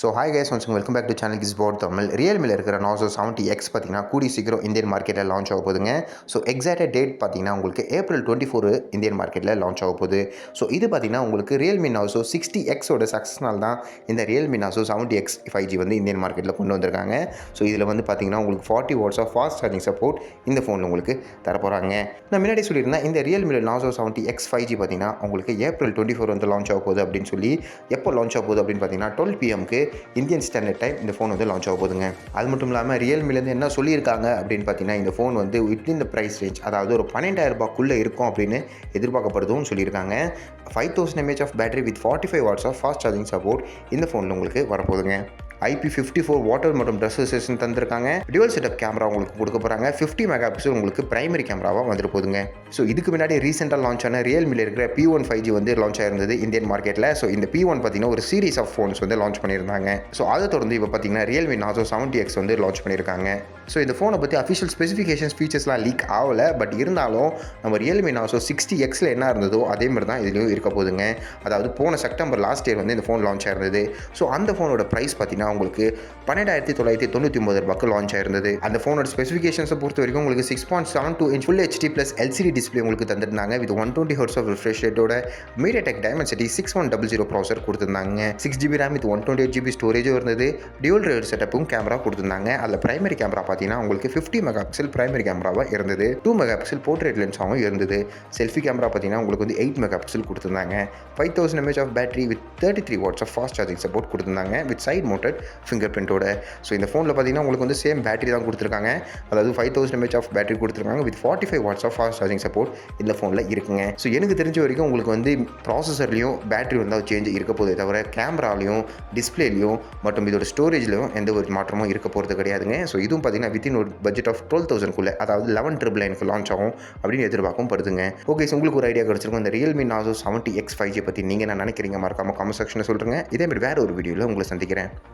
So hi guys once welcome back to channel Gizbot Tamil ரியல்மியில் இருக்கிற Narzo seventy X பார்த்தீங்கன்னா கூடி சீக்கிரம் Indian மார்க்கெட்டில் லான்ச் ஆக போகுதுங்க. ஸோ எக்ஸாக்டாக டேட் பார்த்தீங்கன்னா உங்களுக்கு ஏப்ரல் டுவெண்ட்டி ஃபோர் இந்தியன் மார்க்கெட்டில் லான்ச் ஆக போகுது. ஸோ இது பார்த்தீங்கன்னா உங்களுக்கு ரியல்மி நாசோ சிக்ஸ்டி எக்ஸோட சக்ஸஸ்னால் தான் இந்த Realme Narzo seventy X five G வந்து இந்தியன் மார்க்கெட்டில் கொண்டு வந்திருக்காங்க. ஸோ இதில் வந்து பார்த்தீங்கன்னா உங்களுக்கு forty watts of fast charging support இந்த ஃபோனில் உங்களுக்கு தரப்போகிறாங்க நான் முன்னாடி சொல்லியிருந்தேன் இந்த ரியல்மியில் Narzo seventy X five G பார்த்தீங்கன்னா உங்களுக்கு ஏப்ரல் டுவெண்ட்டி ஃபோர் வந்து லான்ச் ஆக போகுது அப்படின்னு சொல்லி எப்போ லான்ச் ஆக போகுது அப்படின்னு பார்த்தீங்கன்னா டுவெல் பிஎம்க்கு இந்தியன் ஸ்டாண்டர்ட் டைம் இந்த ஃபோன் வந்து லான்ச் ஆக போகுதுங்க. அது மட்டும் இல்லாமல் ரியல்மிலேருந்து என்ன சொல்லியிருக்காங்க அப்படின்னு பார்த்தீங்கன்னா இந்த ஃபோன் வந்து வித்தின் த ப்ரைஸ் ரேஞ்ச் அதாவது ஒரு பன்னெண்டாயிரம் ரூபாய்க்குள்ளே இருக்கும் அப்படின்னு எதிர்பார்க்கப்படுதும் சொல்லியிருக்காங்க. Five thousand mAh of battery with forty five watts of fast charging support இந்த ஃபோனில் உங்களுக்கு வரப்போகுதுங்க. ஐபி ஃபிஃப்டி ஃபோர் வாட்டர் மற்றும் ட்ரெஸ் செஷன் தந்திருக்காங்க. டியூவல் செட்டப் கேமரா உங்களுக்கு கொடுக்க போகிறாங்க ஃபிஃப்டி மெகா பிக்சல் உங்களுக்கு பிரைமரி கேமராவாக வந்துட்டு போதுங்க. ஸோ இதுக்கு முன்னாடி ரீசெண்டாக லான்ச் ஆன ரியல்மியில் இருக்கிற பி ஒன் ஃபைவ் ஜி வந்து லான்ச் ஆயிருந்தது இந்தியன் மார்க்கெட்டில் ஸோ இந்த பி ஒன் பார்த்தீங்கன்னா ஒரு சீரிஸ் ஆஃப் ஃபோன்ஸ் வந்து லான்ச் பண்ணியிருந்தாங்க. ஸோ அதை தொடர்ந்து இப்போ பார்த்தீங்கன்னா ரியல்மி நாசோ செவன்ட்டி எக்ஸ் வந்து லான்ச் பண்ணியிருக்காங்க. ஸோ இந்த ஃபோனை பற்றி அஃபிஷியல் ஸ்பெசிஃபிகேஷன்ஸ் ஃபீச்சர்ஸ்லாம் லீக் ஆகலை. பட் இருந்தாலும் நம்ம ரியல்மி நாசோ சிக்ஸ்டி எக்ஸில் என்ன இருந்ததோ அதே மாதிரி தான் இதுலேயும் இருக்க போதுங்க. அதாவது போன செப்டம்பர் லாஸ்ட் இயர் வந்து இந்த ஃபோன் லான்ச் ஆயிருந்தது. ஸோ அந்த ஃபோனோட ப்ரைஸ் பார்த்தீங்கன்னா உங்களுக்கு பன்னெண்டாயிரத்தி தொள்ளாயிரத்தி தொண்ணூற்றி ஒன்பது ரூபாய்க்கு லான்ச் ஆயிருந்தது. அந்த ஃபோனோட ஸ்பெசிஃபிகேஷன்ஸை பொறுத்த வரைக்கும் உங்களுக்கு six point seven two inch full HD plus LCD display உங்களுக்கு தந்திருந்தாங்க. With one twenty hours of refresh ரேட்டோட MediaTek Dimensity six one double zero processor கொடுத்துருந்தாங்க. Six GB RAM with one twenty eight GB ஸ்டோரேஜும் இருந்தது. Dual rate செட்டப்பும் camera கொடுத்துருந்தாங்க. அதில் primary camera பார்த்தீங்கன்னா உங்களுக்கு fifty mega pixel primary கேமராவாக இருந்தது. Two mega pixel portrait லென்ஸாகவும் இருந்தது. செல்ஃபி கேமரா பார்த்தீங்கன்னா உங்களுக்கு வந்து எயிட் மெகா பிக்சல் கொடுத்துருந்தாங்க. Five thousand mAh of battery with thirty three watts of fast charging support கொடுத்துருந்தாங்க. வித் சைட் மோட்டட் ஃபிங்கர் பிரிண்டோட ஸோ இந்த ஃபோனில் பார்த்தீங்கன்னா உங்களுக்கு வந்து சேம் பேட்டரி தான் கொடுத்துருக்காங்க. அதாவது five thousand mAh of battery கொடுத்துருக்காங்க with forty five watts of fast charging support இந்த ஃபோனில் இருக்குங்க. ஸோ எனக்கு தெரிஞ்ச வரைக்கும் உங்களுக்கு வந்து ப்ராசஸர்லேயும் பேட்டரி வந்தால் சேஞ்ச் இருக்க போதே தவிர கேமராலையும் டிஸ்பிளேலையும் மற்றும் இதோட ஸ்டோரேஜ்லையும் எந்த ஒரு மாற்றமும் இருக்க போகிறது கிடையாதுங்க. ஸோ இதுவும் பார்த்தீங்கன்னா வித்தின் ஒரு பட்ஜெட் ஆஃப் டுவெல் தௌசண்ட்குள்ளே அதாவது லெவன் ட்ரிபிள் நைனுக்கு லான்ச் ஆகும் அப்படின்னு எதிர்பார்க்கும் படுதுங்க. ஓகே ஸோ உங்களுக்கு ஒரு ஐடியா கிடச்சிருக்கும். இந்த Realme Narzo seventy X five G பற்றி நீங்கள் என்ன நினைக்கிறீங்க மறக்காம காமெண்ட் செக்ஷனில் சொல்கிறேங்க இதேமாதிரி வேறு ஒரு வீடியோவில் உங்களை சந்திக்கிறேன்.